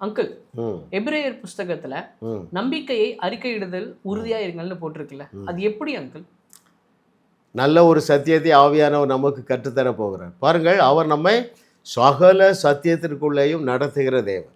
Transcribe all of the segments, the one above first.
Uncle ம். எபிரேயர் புஸ்தகத்துல நம்பிக்கையை அறிக்கையிடுதல் உறுதியா இருங்கள்னு போட்டிருக்குல்ல. அது எப்படி அங்கிள்? நல்ல ஒரு சத்தியத்தை ஆவியானவர் நமக்கு கற்றுத்தர போகிறார். பாருங்கள் அவர் நம்மை சகல சத்தியத்திற்குள்ளேயும் நடத்துகிற தேவன்.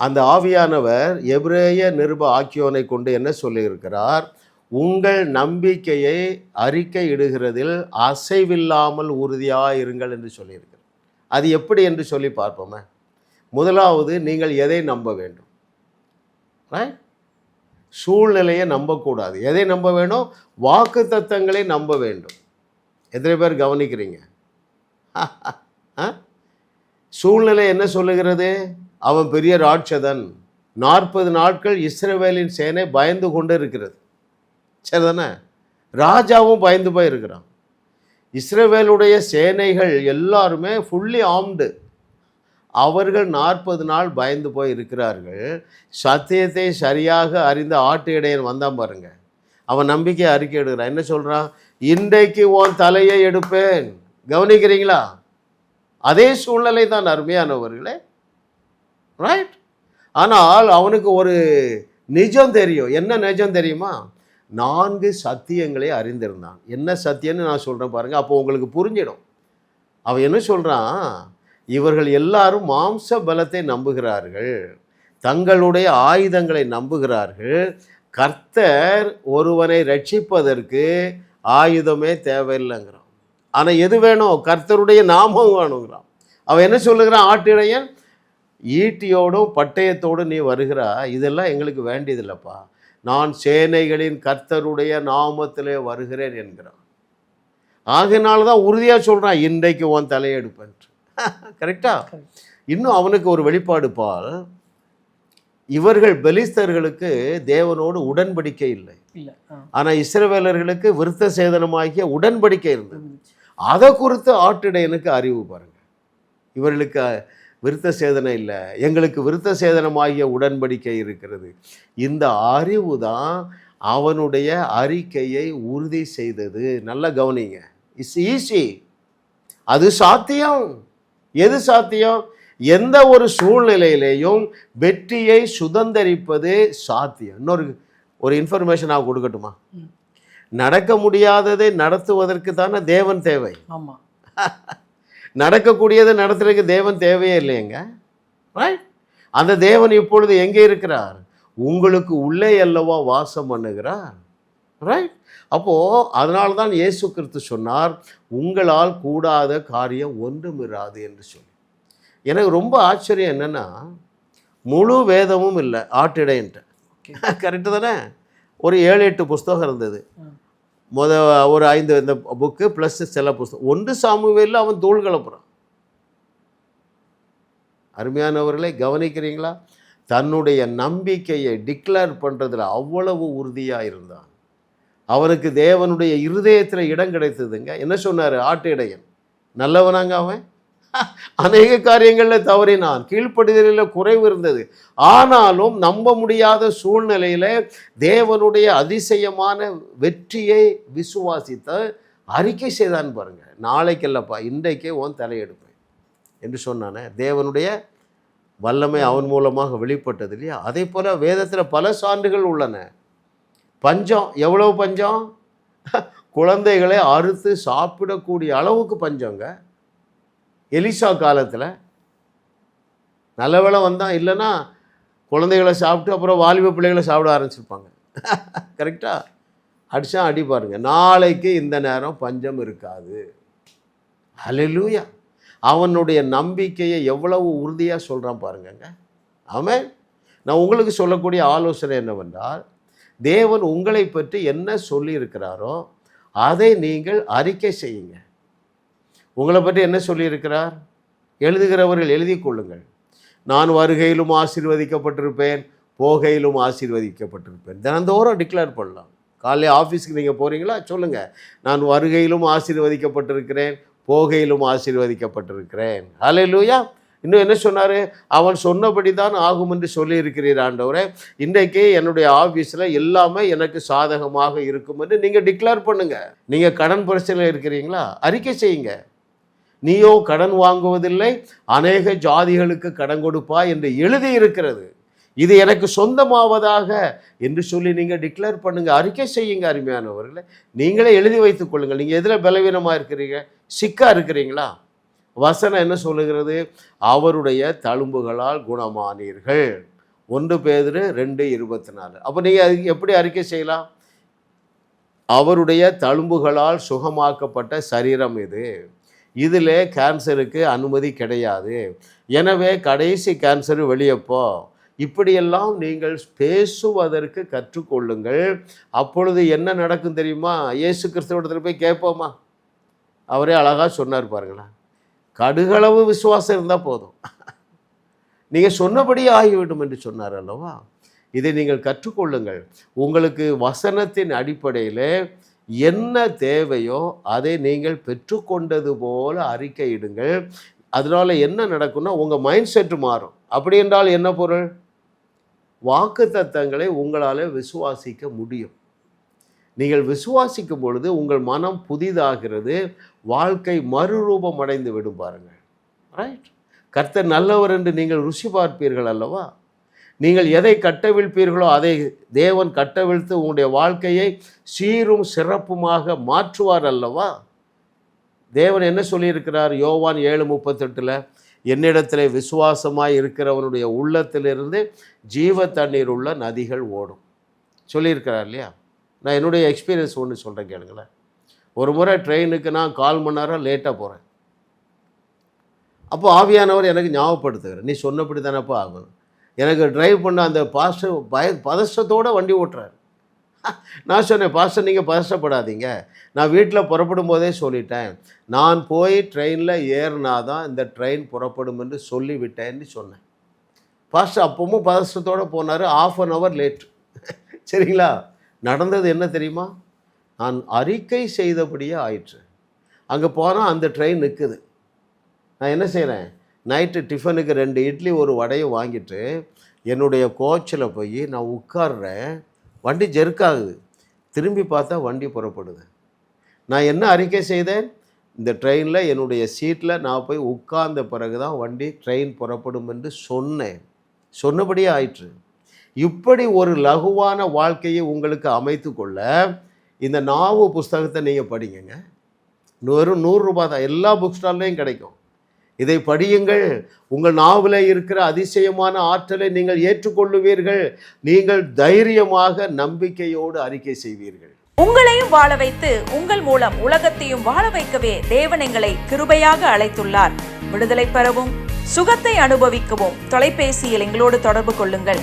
அந்த ஆவியானவர் எபிரேய நிருப ஆக்கியோனை கொண்டு என்ன சொல்லியிருக்கிறார்? உங்கள் நம்பிக்கையை அறிக்கை இடுகிறதில் அசைவில்லாமல் உறுதியாக இருங்கள் என்று சொல்லியிருக்கிறார். அது எப்படி என்று சொல்லி பார்ப்போமே. முதலாவது நீங்கள் எதை நம்ப வேண்டும்? சூழ்நிலையை நம்பக்கூடாது. எதை நம்ப வேணும்? வாக்கு தத்தங்களை நம்ப வேண்டும். எத்தனை பேர் கவனிக்கிறீங்க? ஆ? சூழ்நிலை என்ன சொல்லுகிறது? அவன் பெரிய ராட்சதன். நாற்பது நாட்கள் இஸ்ரேவேலின் சேனை பயந்து கொண்டு இருக்கிறது. சரிதானே? ராஜாவும் பயந்து போய் இருக்கிறான் இஸ்ரேவேலுடைய சேனைகள் எல்லாருமே ஃபுல்லி ஆம்டு அவர்கள் நாற்பது நாள் பயந்து போய் இருக்கிறார்கள். சத்தியத்தை சரியாக அறிந்த ஆட்டு இடையன் வந்தான் பாருங்க. அவன் நம்பிக்கை அறிக்கை எடுக்கிறான் என்ன சொல்கிறான் இன்றைக்கு உன் தலையை எடுப்பேன். கவனிக்கிறீங்களா? அதே சூழ்நிலை தான் அருமையானவர்களே. ரைட் ஆனால் அவனுக்கு ஒரு நிஜம் தெரியும். என்ன நிஜம் தெரியுமா? நான்கு சத்தியங்களை அறிந்திருந்தான். என்ன சத்தியம்னு நான் சொல்கிறேன் பாருங்கள் அப்போ உங்களுக்கு புரிஞ்சிடும். அவன் என்ன சொல்கிறான் இவர்கள் எல்லாரும் மாம்ச பலத்தை நம்புகிறார்கள். தங்களுடைய ஆயுதங்களை நம்புகிறார்கள். கர்த்தர் ஒருவனை ரட்சிப்பதற்கு ஆயுதமே தேவையில்லைங்கிறான். ஆனால் எது வேணும்? கர்த்தருடைய நாமம் வேணுங்கிறான். அவன் என்ன சொல்லுகிறான்? ஆட்டிடையன் ஈட்டியோடும் பட்டயத்தோடும் நீ வருகிறா. இதெல்லாம் எங்களுக்கு வேண்டியதில்லைப்பா. நான் சேனைகளின் கர்த்தருடைய நாமத்திலே வருகிறேன் என்கிறான். ஆகினால்தான் தான் உறுதியாக சொல்கிறான் இன்றைக்கு உன் தலையெடுப்பேன் கரெக்டா? இன்னும் அவனுக்கு ஒரு வெளிப்பாடு பால் இவர்கள் பெலிஸ்தர்களுக்கு தேவனோடு உடன்படிக்கை இல்லை. ஆனால் இஸ்ரவேலர்களுக்கு விருத்த சேதனமாகிய உடன்படிக்கை இருந்தது. அதை குறித்து ஆட்டிடையனுக்கு அறிவு பாருங்க. இவர்களுக்கு விருத்த சேதனம் இல்லை. எங்களுக்கு விருத்த சேதனமாகிய உடன்படிக்கை இருக்கிறது. இந்த அறிவு தான் அவனுடைய அறிக்கையை உறுதி செய்தது. நல்ல கவனிங்க. இட்ஸ் ஈஸி அது சாத்தியம். எது சாத்தியம்? எந்த ஒரு சூழ்நிலையிலேயும் வெற்றியை சுதந்தரிப்பது சாத்தியம். இன்னொரு ஒரு இன்ஃபர்மேஷன் நான் கொடுக்கட்டுமா. நடக்க முடியாததை நடத்துவதற்கு தானே தேவன் தேவை. ஆமா. நடக்கக்கூடியதை நடத்துறதுக்கு தேவன் தேவையே இல்லையங்க. ரைட் அந்த தேவன் இப்பொழுது எங்கே இருக்கிறார்? உங்களுக்கு உள்ளே அல்லவா வாசம் பண்ணுகிறார். ரைட் அப்போது அதனால தான் இயேசு கிறிஸ்து சொன்னார் உங்களால் கூடாத காரியம் ஒன்றும் இராது என்று சொல்லி. எனக்கு ரொம்ப ஆச்சரியம் என்னென்னா முழு வேதமும் இல்லை ஆட்டிடைன்ட்டு கரெக்டு தானே? ஒரு ஏழு எட்டு புஸ்தகம் இருந்தது. முத ஒரு ஐந்து இந்த புக்கு ப்ளஸ் சில புஸ்தகம். ஒன்று சாமுவேலில் அவன் தூள் கலப்புறான். அருமையானவர்களை கவனிக்கிறீங்களா? தன்னுடைய நம்பிக்கையை டிக்ளேர் பண்ணுறதுல அவ்வளவு உறுதியாக இருந்தான். அவனுக்கு தேவனுடைய இருதயத்தில் இடம் கிடைத்ததுங்க. என்ன சொன்னார்? ஆட்டு இடையன் நல்லவனாங்க அவன்? அநேக காரியங்களில் தவறினான். கீழ்ப்படுதலில் குறைவு இருந்தது. ஆனாலும் நம்ப முடியாத சூழ்நிலையில் தேவனுடைய அதிசயமான வெற்றியை விசுவாசித்த அறிக்கை செய்தான் பாருங்க. நாளைக்கு இல்லைப்பா இன்றைக்கே உன் தலையெடுப்பேன். என்று சொன்னானே. தேவனுடைய வல்லமை அவன் மூலமாக வெளிப்பட்டது இல்லையா? அதே போல் வேதத்தில் பல சான்றுகள் உள்ளன. பஞ்சம் எவ்வளவு பஞ்சம்? குழந்தைகளை அறுத்து சாப்பிடக்கூடிய அளவுக்கு பஞ்சங்க. எலிசா காலத்தில். நல்ல வேளை வந்தான் இல்லைன்னா குழந்தைகளை சாப்பிட்டு அப்புறம் வாலிப பிள்ளைகளை சாப்பிட ஆரம்பிச்சிருப்பாங்க. கரெக்டாக அடித்தா அடி பாருங்க. நாளைக்கு இந்த நேரம் பஞ்சம் இருக்காது. ஹalleluya அவனுடைய நம்பிக்கையை எவ்வளவு உறுதியாக சொல்கிறான் பாருங்கங்க. ஆமாம் நான் உங்களுக்கு சொல்லக்கூடிய ஆலோசனை என்னவென்றால் தேவன் உங்களை பற்றி என்ன சொல்லியிருக்கிறாரோ அதை நீங்கள் அறிக்கை செய்யுங்க. உங்களை பற்றி என்ன சொல்லியிருக்கிறார்? எழுதுகிறவர்கள் எழுதி கொள்ளுங்கள். நான் வருகையிலும் ஆசீர்வதிக்கப்பட்டிருப்பேன் போகையிலும் ஆசீர்வதிக்கப்பட்டிருப்பேன். தினந்தோறும் டிக்ளேர் பண்ணலாம். காலையில் ஆஃபீஸுக்கு நீங்கள் போகிறீங்களா சொல்லுங்கள் நான் வருகையிலும் ஆசீர்வதிக்கப்பட்டிருக்கிறேன் போகையிலும் ஆசீர்வதிக்கப்பட்டிருக்கிறேன். ஹalleluya இன்னும் என்ன சொன்னார்? அவன் சொன்னபடி தான் ஆகும் என்று சொல்லியிருக்கிறீர் ஆண்டவரே. இன்றைக்கு என்னுடைய ஆஃபீஸில் எல்லாமே எனக்கு சாதகமாக இருக்கும் என்று நீங்கள் டிக்ளேர் பண்ணுங்கள் நீங்கள் கடன் பிரச்சனையில் இருக்கிறீங்களா? அறிக்கை செய்யுங்க. நீயோ கடன் வாங்குவதில்லை அநேக ஜாதிகளுக்கு கடன் கொடுப்பா என்று எழுதி இருக்கிறது இது எனக்கு சொந்தமாவதாக என்று சொல்லி நீங்கள் டிக்ளேர் பண்ணுங்கள் அறிக்கை செய்யுங்க அருமையானவர்களை. நீங்களே எழுதி வைத்துக் கொள்ளுங்கள். நீங்கள் எதில் பலவீனமாக இருக்கிறீங்க? சிக்கா இருக்கிறீங்களா? வசனம் என்ன சொல்லுகிறது? அவருடைய தழும்புகளால் குணமானீர்கள். ஒன்று பேர் ரெண்டு இருபத்தி நாலு அப்போ நீங்கள் எப்படி அறிக்கை செய்யலாம்? அவருடைய தழும்புகளால் சுகமாக்கப்பட்ட சரீரம் இது. இதில் கேன்சருக்கு அனுமதி கிடையாது. எனவே கடைசி கேன்சர் வெளியப்போ இப்படியெல்லாம் நீங்கள் பேசுவதற்கு கற்றுக்கொள்ளுங்கள். அப்பொழுது என்ன நடக்கும் தெரியுமா? இயேசு கிறிஸ்தவத்தில் போய் கேட்போமா? அவரே அழகாக சொன்னார் பாருங்களேன். கடுகளவு விசுவாசம் இருந்தால் போதும். நீங்கள் சொன்னபடியே ஆகிவிடும் என்று சொன்னார் அல்லவா? இதை நீங்கள் கற்றுக்கொள்ளுங்கள். உங்களுக்கு வசனத்தின் அடிப்படையில் என்ன தேவையோ அதை நீங்கள் பெற்றுக்கொண்டது போல அறிக்கையிடுங்கள். அதனால் என்ன நடக்கும்னா உங்கள் மைண்ட் செட் மாறும். அப்படி என்றால் என்ன பொருள்? வாக்கு தத்தங்களை உங்களால் விசுவாசிக்க முடியும். நீங்கள் விசுவாசிக்கும் பொழுது உங்கள் மனம் புதிதாகிறது வாழ்க்கை மறுரூபம் அடைந்து விடும் பாருங்கள். ரைட் கர்த்தர் நல்லவர் என்று நீங்கள் ருசி பார்ப்பீர்கள் அல்லவா? நீங்கள் எதை கட்டவிழ்ப்பீர்களோ அதை தேவன் கட்டவிழ்த்து உங்களுடைய வாழ்க்கையை சீரும் சிறப்புமாக மாற்றுவார் அல்லவா? தேவன் என்ன சொல்லியிருக்கிறார்? யோவான் ஏழு முப்பத்தெட்டில் என்னிடத்தில் விசுவாசமாக இருக்கிறவனுடைய உள்ளத்திலிருந்து ஜீவ தண்ணீர் உள்ள நதிகள் ஓடும். சொல்லியிருக்கிறார் இல்லையா? நான் என்னுடைய எக்ஸ்பீரியன்ஸ் ஒன்று சொல்கிறேன் கேளுங்களேன். ஒரு முறை ட்ரெயினுக்கு நான் கால் மணி நேரம் லேட்டாக போகிறேன் அப்போ ஆவியானவர் எனக்கு ஞாபகப்படுத்துகிறார். நீ சொன்னபடி தானப்போ ஆகணும் எனக்கு ட்ரைவ் பண்ண அந்த பாஸ்டர் பய பதஷ்டத்தோடு வண்டி ஓட்டுறாரு. நான் சொன்னேன் பாஸ்டர் நீங்கள் பதஷ்டப்படாதீங்க நான் வீட்டில் புறப்படும் போதே சொல்லிட்டேன். நான் போய் ட்ரெயினில் ஏறினா தான் இந்த ட்ரெயின் புறப்படும் என்று சொல்லிவிட்டேன்னு சொன்னேன். பாஸ்டர் அப்பவும் பதஷ்டத்தோடு போனார். ஆஃப் அன் ஹவர் லேட் சரிங்களா? நடந்தது என்ன தெரியுமா? நான் அறிக்கை செய்தபடியே ஆயிற்று. அங்கே போனால் அந்த ட்ரெயின் நிற்குது நான் என்ன செய்கிறேன் நைட்டு டிஃபனுக்கு ரெண்டு இட்லி ஒரு வடையும் வாங்கிட்டு என்னுடைய கோச்சில் போய் நான் உட்காடுறேன் வண்டி ஜெர்க்காகுது திரும்பி பார்த்தா வண்டி புறப்படுது. நான் என்ன அறிக்கை செய்தேன்? இந்த ட்ரெயினில் என்னுடைய சீட்டில் நான் போய் உட்கார்ந்த பிறகு தான் வண்டி ட்ரெயின் புறப்படும் என்று சொன்னேன். சொன்னபடியே ஆயிற்று. இப்படி ஒரு லகுவான வாழ்க்கையை உங்களுக்கு அமைத்து கொள்ள இந்த நாவு புஸ்தகத்தை நீங்கள் படிங்கங்க. வெறும் நூறுரூபா தான். எல்லா புக் ஸ்டால்லையும் கிடைக்கும். இதை படியுங்கள். உங்கள் நாவில் இருக்கிற அதிசயமான ஆற்றலை நீங்கள் ஏற்றுக்கொள்ளுவீர்கள். நீங்கள் தைரியமாக நம்பிக்கையோடு அறிக்கை செய்வீர்கள். உங்களையும் வாழ வைத்து உங்கள் மூலம் உலகத்தையும் வாழ வைக்கவே தேவன் எங்களை கிருபையாக அழைத்துள்ளார். விடுதலை பெறவும் சுகத்தை அனுபவிக்கவும் தொலைபேசியில் எங்களோடு தொடர்பு கொள்ளுங்கள்.